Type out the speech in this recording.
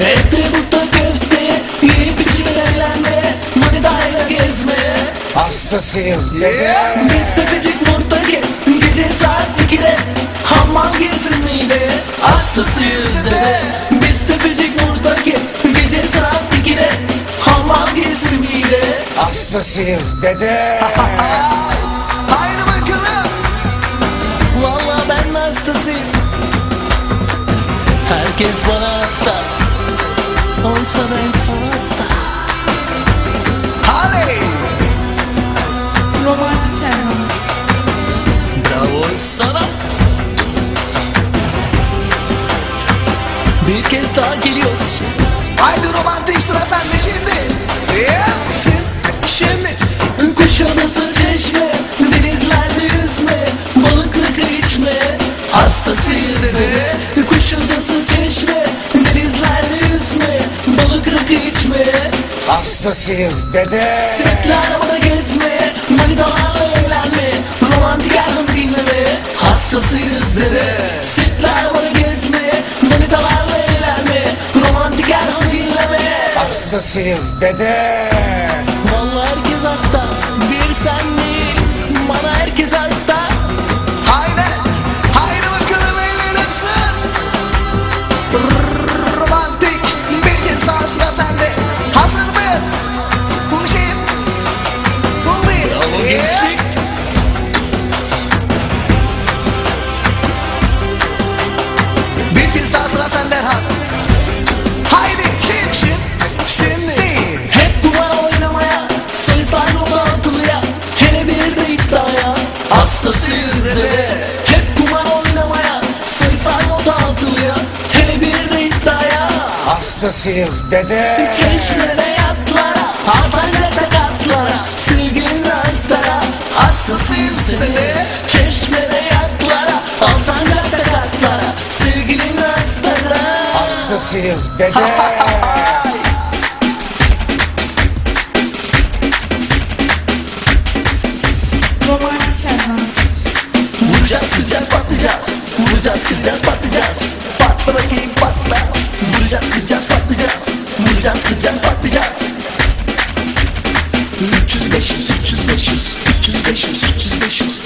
Evde burada köfte Yiyip içime eğlenme Manitayla gezme Hastasıyız dede. Biz tepecik buradaki Gece saat 2'de Hamam girsin mide Hastasıyız dede. Biz tepecik buradaki Gece saat 2'de Hamam girsin mide Hastasıyız dede Herkes bana hasta Oysa ben sana hasta Hadi! Romantik Erhan Bravo sana. Bir kez daha geliyoruz. Haydi romantik sıra sende. Şimdi Rakı içme Hastasıyız dede. Setli arabada gezme. Manitalarla eğlenme. Romantik erham dinleme. Hastasıyız dedi Setli arabada gezme. Manitalarla eğlenme. Romantik erham dinleme. Hastasıyız dede Hastasıyız dedi Hep kumar oynamaya Sayısal yolda atılıya Hele bir de iddiaya. Hastasıyız dede. Çeşmede yatlara Alsancak'ta katlara Sevgilin hastara Hastasıyız dedi Çeşmede yatlara Alsancak'ta katlara Sevgilin hastara Hastasıyız dede Vuracağız kıracağız patlayacağız. Vuracağız kıracağız patlayacağız. Patla bakayım patla. Vuracağız kıracağız patlayacağız. Vuracağız kıracağız patlayacağız. 300 500 300 500 300 500 300 500